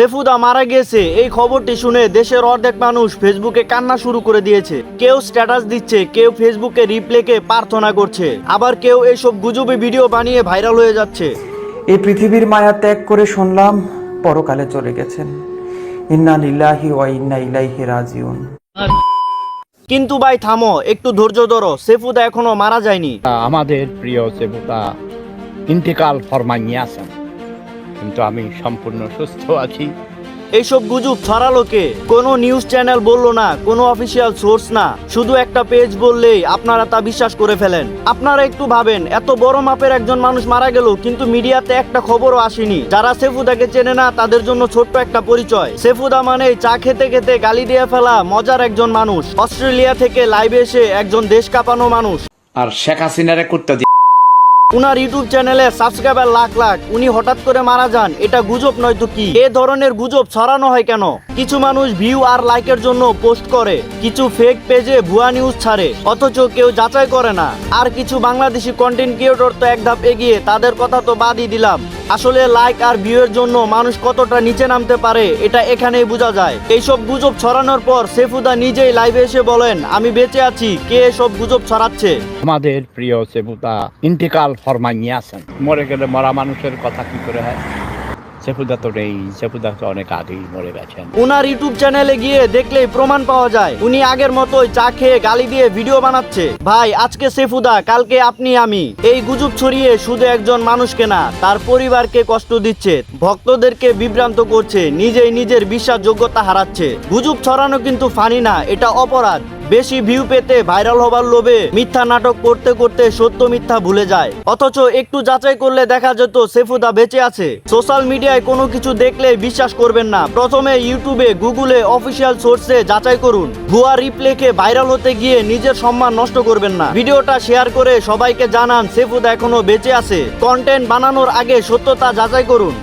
সেফুদা মারা গেছে এই খবরটি শুনে দেশের অর্ধেক মানুষ ফেসবুকে কান্না শুরু করে দিয়েছে। কেউ স্ট্যাটাস দিচ্ছে কেউ ফেসবুকে রিপ্লেকে প্রার্থনা করছে। আবার কেউ এইসব গুজবে ভিডিও বানিয়ে ভাইরাল হয়ে যাচ্ছে। এই পৃথিবীর মায়া ত্যাগ করে শুনলাম পরকালে চলে গেছেন। ইন্না লিল্লাহি ওয়া ইন্না ইলাইহি রাজিউন। কিন্তু ভাই থামো একটু ধৈর্য ধরো। সেফুদা এখনও মারা যায়নি। আমাদের প্রিয় সেফুদা ইন্তেকাল ফরমাইয়ে আছেন। কিন্তু আমি সম্পূর্ণ সুস্থ আছি। এইসব গুজব ছড়ালো কে? কোনো নিউজ চ্যানেল বলল না কোনো অফিসিয়াল সোর্স না। শুধু একটা পেজ বললেই আপনারা তা বিশ্বাস করে ফেলেন। আপনারা একটু ভাবেন এত বড় মাপের একজন মানুষ মারা গেল কিন্তু মিডিয়াতে একটা খবরও আসেনি। যারা সেফুদাকে চেনে না তাদের জন্য ছোট্ট একটা পরিচয়। সেফুদা মানে চা খেতে খেতে গালি দিয়ে ফেলা মজার একজন মানুষ। অস্ট্রেলিয়া থেকে লাইভে এসে একজন দেশ কাঁপানো মানুষ। আর শেখ হাসিনারে করতে উনার ইউটিউব চ্যানেলে সাবস্ক্রাইবার লাখ লাখ, উনি হঠাৎ করে মারা যান, এটা গুজব নয় তো কি? এ ধরনের গুজব ছড়ানো হয় কেন? কিছু মানুষ ভিউ আর লাইকের জন্য পোস্ট করে, কিছু ফেক পেজে ভুয়া নিউজ ছাড়ে, অথচ কেউ যাচাই করে না। আর কিছু বাংলাদেশি কন্টেন্ট ক্রিয়েটর তো এক ধাপ এগিয়ে, তাদের কথা তো বাদই দিলাম। আসলে লাইক আর ভিউয়ের জন্য মানুষ কতটা নিচে নামতে পারে, এটা এখানেই বোঝা যায়। এইসব গুজব ছড়ানোর পর সেফুদা নিজেই লাইভে এসে বলেন, আমি বেঁচে আছি, কে এসব গুজব ছড়াচ্ছে? আমাদের প্রিয় সেফুদা ইন্টিকাল ফরমাইয়ে আছেন। মরে গেলে মরা মানুষের কথা কি করে হয়? ইউটিউব চ্যানেলে গিয়ে দেখলেই প্রমাণ পাওয়া যায়, উনি আগের মতোই চা খেয়ে গালি দিয়ে ভিডিও বানাচ্ছে। ভাই, আজকে সেফুদা কালকে আপনি আমি। এই গুজব ছড়িয়ে শুধু একজন মানুষকে না, তার পরিবারকে কষ্ট দিচ্ছে, ভক্তদেরকে বিভ্রান্ত করছে, নিজেই নিজের বিশ্বাসযোগ্যতা হারাচ্ছে। গুজব ছড়ানো কিন্তু ফানি না, এটা অপরাধ। বেশি ভিউ পেতে ভাইরাল হবার লোভে মিথ্যা নাটক করতে করতে সত্য মিথ্যা ভুলে যায়। অথচ একটু যাচাই করলে দেখা যেত সেফুদা বেঁচে আছে। সোশ্যাল মিডিয়ায় কোনো কিছু দেখলে বিশ্বাস করবেন না। প্রথমে ইউটিউবে, গুগলে অফিসিয়াল সোর্সে যাচাই করুন। ভুয়া রিপ্লেকে ভাইরাল হতে গিয়ে নিজের সম্মান নষ্ট করবেন না। ভিডিওটা শেয়ার করে সবাইকে জানান সেফুদা এখনও বেঁচে আছে। কন্টেন্ট বানানোর আগে সত্যতা যাচাই করুন।